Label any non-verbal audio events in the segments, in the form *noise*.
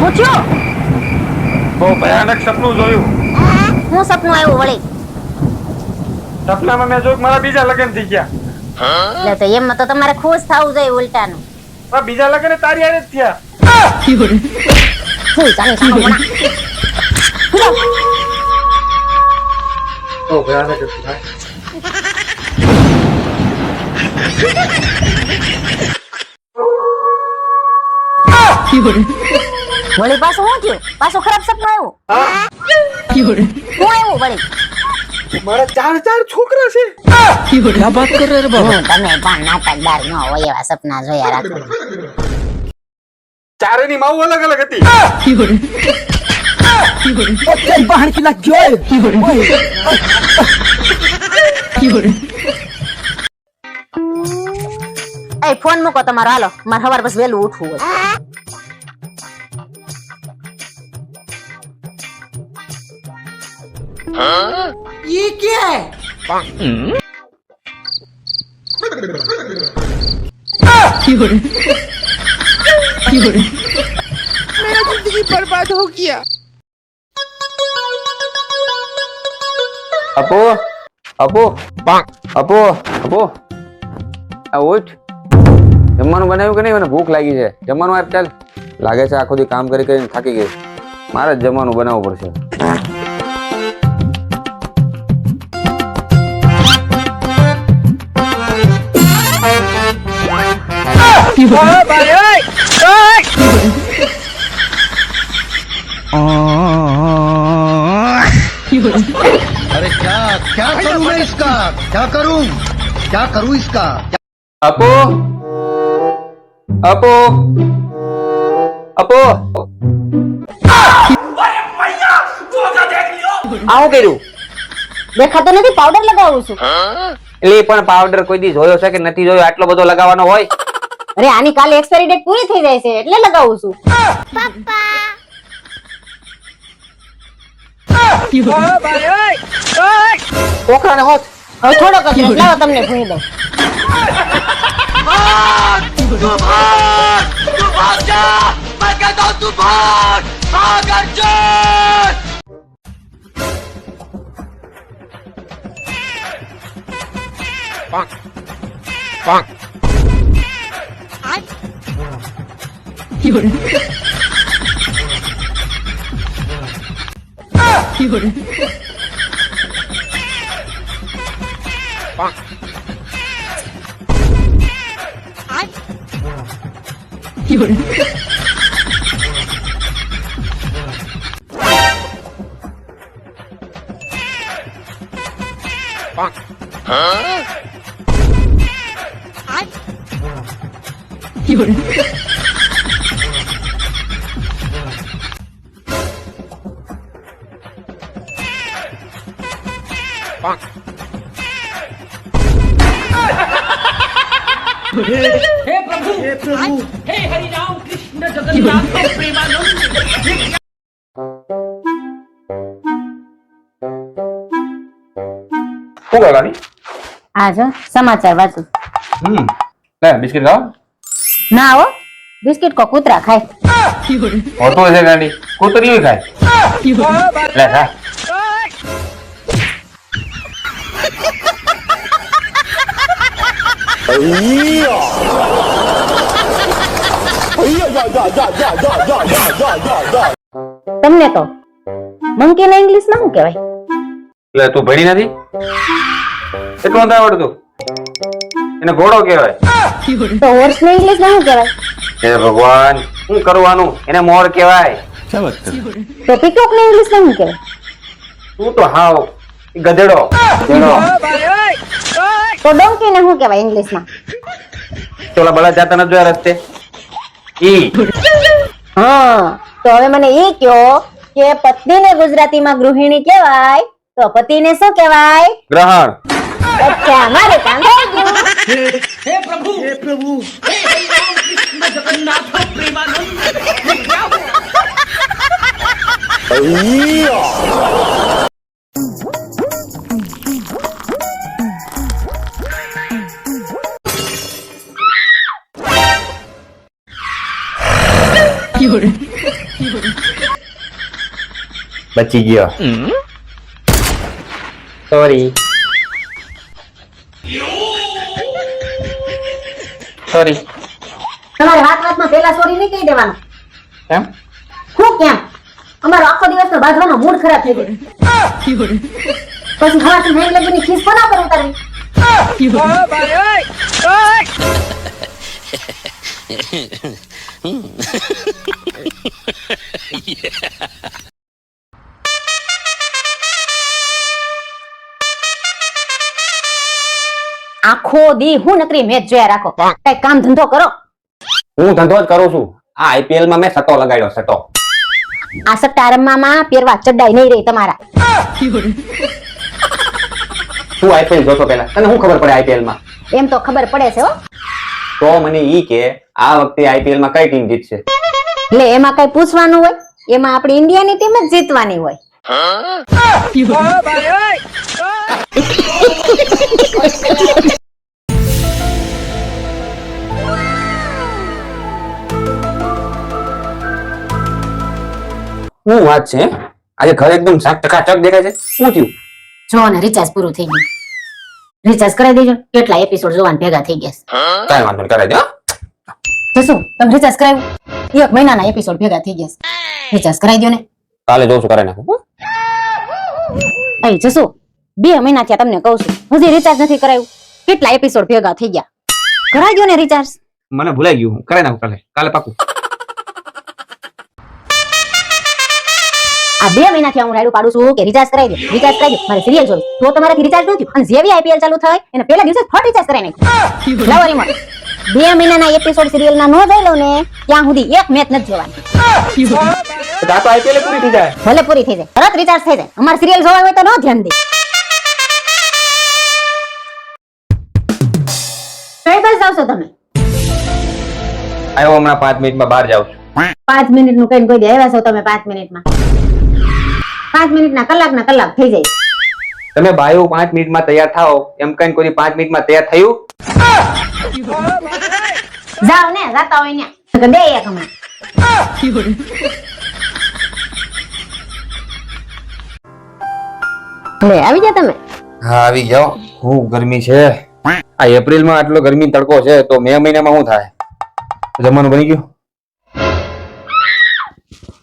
પૂછ્યું? બહુ ભયાનક સપનું જોયું. હું સપનું આવ્યું વળી? સપનામાં મેં જોયું મારા બીજા લગ્ન થઈ ગયા. એટલે તો એમાં તો તમારે ખુશ થવું જોઈએ ઉલટાનું. પણ બીજા લગ્ન તારી હારે જ થયા. બહુ ભયાનક હતું ભાઈ. વળી પાછું શું થયું? પાછું ખરાબ સપનું આવ્યું? શું આવ્યું વળી? મારા ચાર ચાર છોકરા છે. ક્યાં વાત કરે રે બાબા તમે પણ નાટકદાર ન હોય એવા સપના જોયા રાખો. ચારેની માવ અલગ અલગ હતી. બહાર કિલા જોય. એ ફોન મૂકો તમારો. હાલો મારે સવાર પછી વહેલું ઉઠવું ये क्या है मेरा जिंदगी बर्बाद हो गया અપો અપો અપો અપો આ ઉઠ જમવાનું બનાવ્યું કે નહીં મને ભૂખ લાગી છે જમવાનું આપ ચાલ લાગે છે આખો દી કામ કરી કરીને થાકી ગઈ મારે જ જમવાનું બનાવવું પડશે अरे क्या क्या करूं मैं इसका क्या करूं क्या करूं इसका અપો અપો અપો આવું કર્યું દેખાતો નથી પાવડર લગાવું છું એટલે એ પણ પાવડર કોઈ દી જોયો છે કે નથી જોયો આટલો બધો લગાવવાનો હોય અરે, આની કાલે એક્સપાયરી ડેટ પૂરી થઈ જાય છે, એટલે લગાવું છું. છોકરાને હોત. હવે લાવો તમને ભૂઈ દઉં 有人。有人。啊有人。啊有人啊有人。શું કરવાની આ જો સમાચાર વાંચું. હમ. લે બિસ્કિટ ખાવ? ના આવો બિસ્કિટ કો કૂતરા ખાય. હોતો છે ગાડી કૂતરી ખાય. લે ખા. તમને તો મંકી ના ઇંગ્લિશમાં શું કહેવાય? એટલે તું ભણી નથી? એટલું નથી આવડતું એને ઘોડો કહેવાય. તો હોર્સ ને ઇંગ્લિશમાં શું કહેવાય? હે ભગવાન શું કરવાનું એને મોર કહેવાય. તો પીકોક ને ઇંગ્લિશમાં શું કહેવાય? તું તો હાવ ગધેડો. ગધેડો. તો ડોંકી ને શું કહેવાય ઇંગ્લિશમાં ચોલા બળા જાતા નથી જોયા રસ્તે? ઈ. હા તો હવે મને એ કયો કે પત્નીને ગુજરાતીમાં ગૃહિણી કહેવાય તો પતિને શું કહેવાય? ગ્રહણ. અચ્છા મારે કામ થઈ ગયું બચી ગયો સોરી સોરી તમારે વાત વાતમાં પેલા સોરી નહીં કહી દેવાનું. કેમ? હું કેમ? અમારો આખો દિવસ તો બાંધવાનો મૂડ ખરાબ થઈ ગયો. પછી હવાથી નાઈ લગીની ખીસ કોના પર ઉતારવી? *laughs* *laughs* આખો દી હું નકરી મેચ જોયા રાખો. કઈ કામ ધંધો કરો. હું ધંધો જ કરું છું. આ આઈપીએલમાં મેં સટ્ટો લગાડ્યો સટ્ટો. આ સટ્ટા રમવામાં પહેરવા ચડાઈ નહીં રહી તમારા. તું આઈપીએલ જોતો પેલા તને શું ખબર પડે આઈપીએલમાં? એમ તો ખબર પડે છે હો. તો મને ઈ કે આ વખતે આઈપીએલમાં કઈ ટીમ જીતશે? એટલે એમાં કઈ પૂછવાનું હોય? એમાં આપણી ઇન્ડિયાની ટીમ જ જીતવાની હોય. *laughs* શું વાત છે આજે ઘર એકદમ શાક ટકાટક દેખાય છે. શું થયું? જો ને રિચાર્જ પૂરું થઈ ગયું. રિચાર્જ કરાવી દેજો. કેટલા એપિસોડ જોવાના ભેગા થઈ ગયા કાંઈ વાંધો નહીં કરાવી દે હો. જસુ તમે રિચાર્જ કરાવ્યું? એક મહિનાના એપિસોડ ભેગા થઈ ગયા રિચાર્જ કરાવી દો ને. કાલે જોઉં છું કરાવી નાખું અહીં જસુ બે મહિના થયા તમને કહું છું. હજી રિચાર્જ નથી કરાવ્યું. કેટલા એપિસોડ ભેગા થઈ ગયા? કરાવી દો ને રિચાર્જ મને ભૂલાઈ ગયું. કરાવી નાખું કાલે. કાલે પાકું. આ બે મહિનાથી હું રાયડું પાડું છું કે રિચાર્જ કરાવી દે રિચાર્જ કરાવી દે મારે સિરિયલ જોવી તો તમારાથી રિચાર્જ ન થયું. અને જેવી આઈપીએલ ચાલુ થાય એને પહેલા દિવસે ફટ રિચાર્જ કરાવી નાખ્યું. લાવો રિમોટ બે મહિનાના એપિસોડ સિરિયલના નો જોઈ લઉં ને ત્યાં સુધી એક મેચ નથી જોવાની. તો આઈપીએલ પૂરી થઈ જાય? ભલે પૂરી થઈ જાય તરત રિચાર્જ થઈ જાય. અમારે સિરિયલ જોવા હોય તો ન ધ્યાન દે. કઈ બસ તમે? આવ્યો હમણાં પાંચ મિનિટમાં બહાર જાઉં છું. પાંચ મિનિટનું કઈ કોઈ આવ્યા છો તમે પાંચ મિનિટમાં? પાંચ મિનિટના કલાકના કલાક થઈ જાય. તમે બાયો પાંચ મિનિટમાં તૈયાર થાઓ. એમ કઈ કોઈ પાંચ મિનિટમાં તૈયાર થયું? જાઓ ને જાતા હોય ને. બે એક હમણાં. લે આવી ગયા તમે? હા આવી જાઓ હું. ગરમી છે. આ એપ્રિલમાં આટલો ગરમી તડકો છે તો મે મહિનામાં શું થાય? જમવાનું બની ગયું?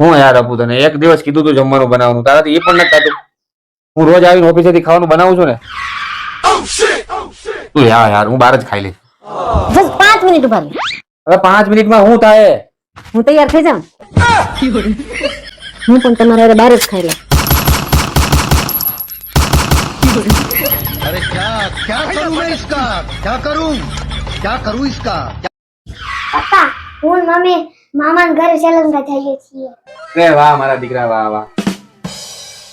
હું યાર આપું તને એક દિવસ કીધું તું જમવાનું બનાવવાનું તારાથી એ પણ નથી થતું હું રોજ આવીને ઓફિસેથી ખાવાનું બનાવું છું ને તું યાર યાર હું બહાર જ ખાઈ લઈશ બસ પાંચ મિનિટ ઉભા રહો. હવે પાંચ મિનિટમાં શું થાય હું તૈયાર થઈ જાઉં હું પણ તમારે હારે બહાર જ ખાઈ લઉં अरे क्या क्या करूं मैं इसका क्या करूं क्या करूं इसका પપ્પા હું ને મમ્મી મામાના ઘરે શ્રીલંકા જઈએ છીએ. રે વાહ મારા દીકરા વાહ વાહ.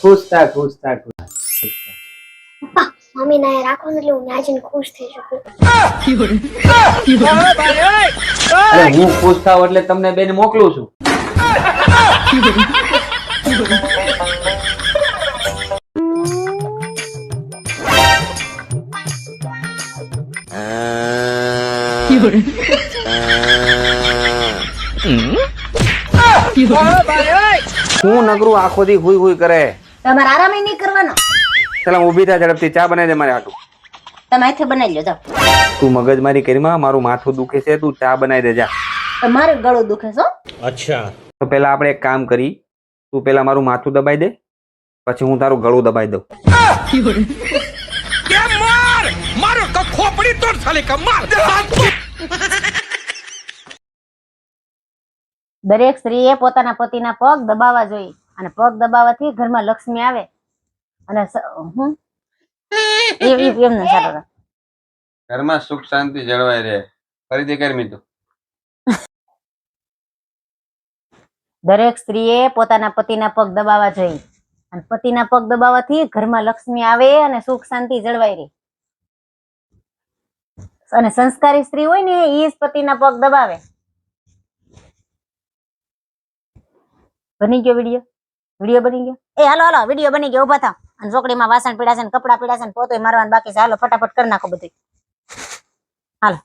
ખુશ થા ખુશ થા ખુશ પપ્પા મમ્મી ના રાખો ને એટલે હું જઈને ખુશ થઈ શકું. અરે હું ખુશ થાવ એટલે તમને બેન મોકલું છું. શું નગરું આખો દી હુઈ હુઈ કરે? તમારે આરામ નહીં કરવાનો. ચાલ ઊભી થા ઝડપથી ચા બનાવી દે મારે આટલું તમે અહીંથી બનાવી લો જાઓ. તું મગજ મારી કરીમાં મારું માથું દુખે છે તું ચા બનાવી દે જા. તમારે ગળું દુખે છે અચ્છા. તો પેલા આપણે એક કામ કરી તું પેલા મારું માથું દબાઈ દે પછી હું તારું ગળું દબાઈ દઉં. કે માર? મારો કા ખોપડી તોડ સાલે કા માર. દરેક સ્ત્રીએ પોતાના પતિના પગ દબાવવા જોઈએ અને પગ દબાવવાથી ઘરમાં લક્ષ્મી આવે અને હું એ- એ- સારું. ઘરમાં સુખ શાંતિ જળવાઈ રહે. ફરીથી કરી મીઠું દરેક સ્ત્રીએ પોતાના પતિના પગ દબાવવા જોઈએ અને પતિના પગ દબાવવાથી ઘરમાં લક્ષ્મી આવે અને સુખ શાંતિ જળવાઈ રહે. અને સંસ્કારી સ્ત્રી હોય ને એ જ પતિના પગ દબાવે. બની ગયો વીડિયો? વીડિયો બની ગયો? એ, હાલો હાલો, વીડિયો બની ગયો, ઊભા થા. અને ચોકડીમાં વાસણ પીડા છે ને કપડા પીડા છે ને પોતે મારવાનું બાકી છે. હાલો, ફટાફટ કરી નાખો બધું હાલો.